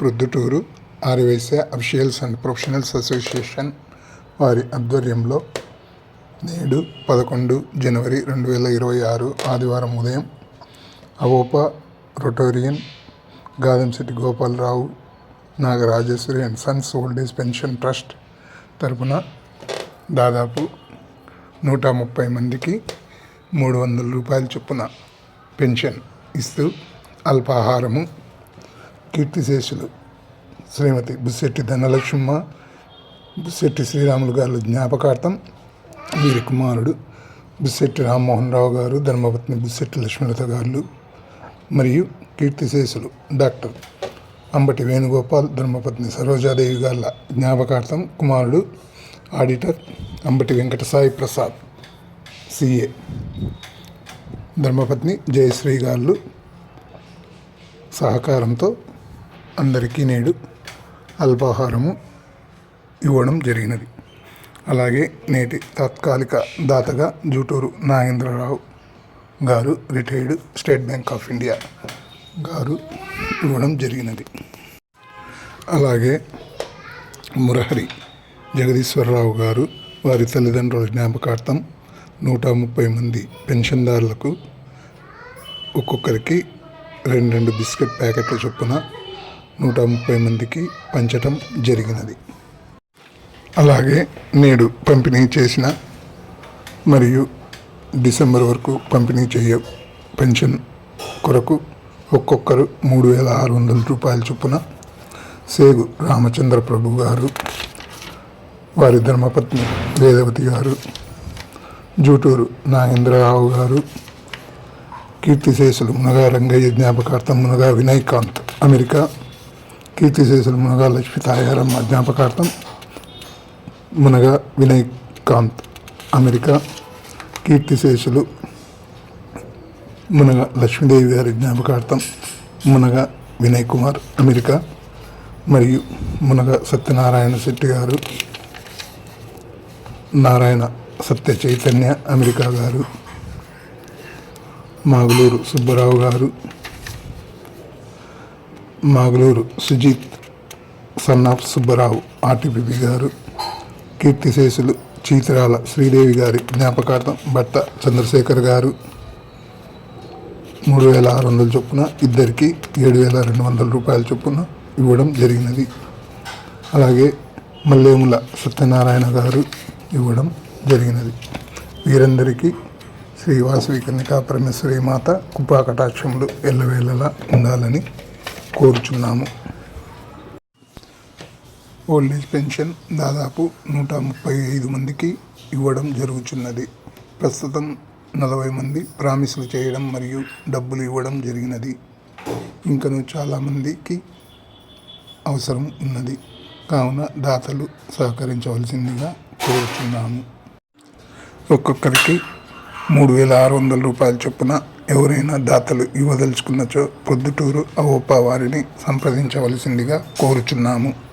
ప్రొద్దుటూరు ఆర్వైసే officials and professionals association వారి ఆధ్వర్యంలో నేడు పదకొండు జనవరి రెండు వేల ఇరవై ఆరు ఆదివారం ఉదయం AVOPA rotarian Gadamsetti Gopalarao Nagarajeswari and sons old age pension trust తరపున దాదాపు నూట ముప్పై మందికి మూడు వందల రూపాయల చొప్పున పెన్షన్ ఇస్తూ అల్పాహారము కీర్తిశేషులు. శ్రీమతి బుస్సెట్టి ధనలక్ష్మ బుస్సెట్టి శ్రీరాములు గారు జ్ఞాపకార్థం వీరి కుమారుడు బుస్సెట్టి రామ్మోహన్ రావు గారు ధర్మపత్ని బుస్సెట్టి లక్ష్మీలత గారు మరియు కీర్తిశేషులు. డాక్టర్ అంబటి వేణుగోపాల్ ధర్మపత్ని సరోజాదేవి గార్ల జ్ఞాపకార్థం కుమారుడు auditor Ambati Venkatasai Prasad C A. ధర్మపత్ని జయశ్రీ గారు సహకారంతో అందరికీ నేడు అల్పాహారము ఇవ్వడం జరిగినది. అలాగే నేటి తాత్కాలిక దాతగా జూటూరు నాగేంద్రరావు గారు retired state bank of India గారు ఇవ్వడం జరిగినది. అలాగే మురహరి జగదీశ్వరరావు గారు వారి తల్లిదండ్రుల జ్ఞాపకార్థం నూట ముప్పై మంది పెన్షన్దారులకు ఒక్కొక్కరికి రెండు రెండు బిస్కెట్ ప్యాకెట్ల చొప్పున నూట ముప్పై మందికి పంచటం జరిగినది. అలాగే నేడు పంపిణీ చేసిన మరియు డిసెంబర్ వరకు పంపిణీ చేయ పెన్షన్ కొరకు ఒక్కొక్కరు మూడు వేల ఆరు వందల రూపాయల చొప్పున సేగు రామచంద్ర ప్రభు గారు వారి ధర్మపత్ని వేదవతి గారు జూటూరు నాగేంద్రరావు గారు కీర్తిశేషులు మునగా రంగయ్య జ్ఞాపకార్థం మునగా వినయ్ కాంత్ అమెరికా కీర్తిశేషులు మునగా లక్ష్మి తాయారమ్మ జ్ఞాపకార్థం మునగా వినయ్ కాంత్ అమెరికా. కీర్తిశేషులు మునగ లక్ష్మీదేవి గారి జ్ఞాపకార్థం మునగ వినయ్ కుమార్ అమెరికా. మరియు మునగ సత్యనారాయణ శెట్టి గారు నారాయణ సత్య చైతన్య అమెరికా గారు. మాగులూరు సుబ్బారావు గారు. Maguluru Sujith son of Subbarao R T P P గారు కీర్తిశేషులు చీతిరాల శ్రీదేవి గారి జ్ఞాపకార్థం భర్త చంద్రశేఖర్ గారు మూడు వేల ఆరు వందల చొప్పున ఇద్దరికి ఏడు వేల రెండు వందల రూపాయల చొప్పున ఇవ్వడం జరిగినది. అలాగే మల్లేముల సత్యనారాయణ గారు ఇవ్వడం జరిగినది. వీరందరికీ శ్రీవాసవి కన్యకా పరమేశ్వరి మాత కృపా కటాక్షములు ఎల్లవేళలా ఉండాలని కోరుచున్నాము. ఓల్డ్ ఏజ్ పెన్షన్ దాదాపు నూట ముప్పై ఐదు మందికి ఇవ్వడం జరుగుతున్నది ప్రస్తుతం నలభై మంది ప్రామిసులు చేయడం మరియు డబ్బులు ఇవ్వడం జరిగినది. ఇంకను చాలామందికి అవసరం ఉన్నది. కావున దాతలు సహకరించవలసిందిగా కోరుచున్నాము. ఒక్కొక్కరికి మూడు వేల ఆరు వందల రూపాయల చొప్పున ఎవరైనా దాతలు ఇవ్వదలుచుకున్నచో పొద్దుటూరు అవోపా వారిని సంప్రదించవలసిందిగా కోరుచున్నాము.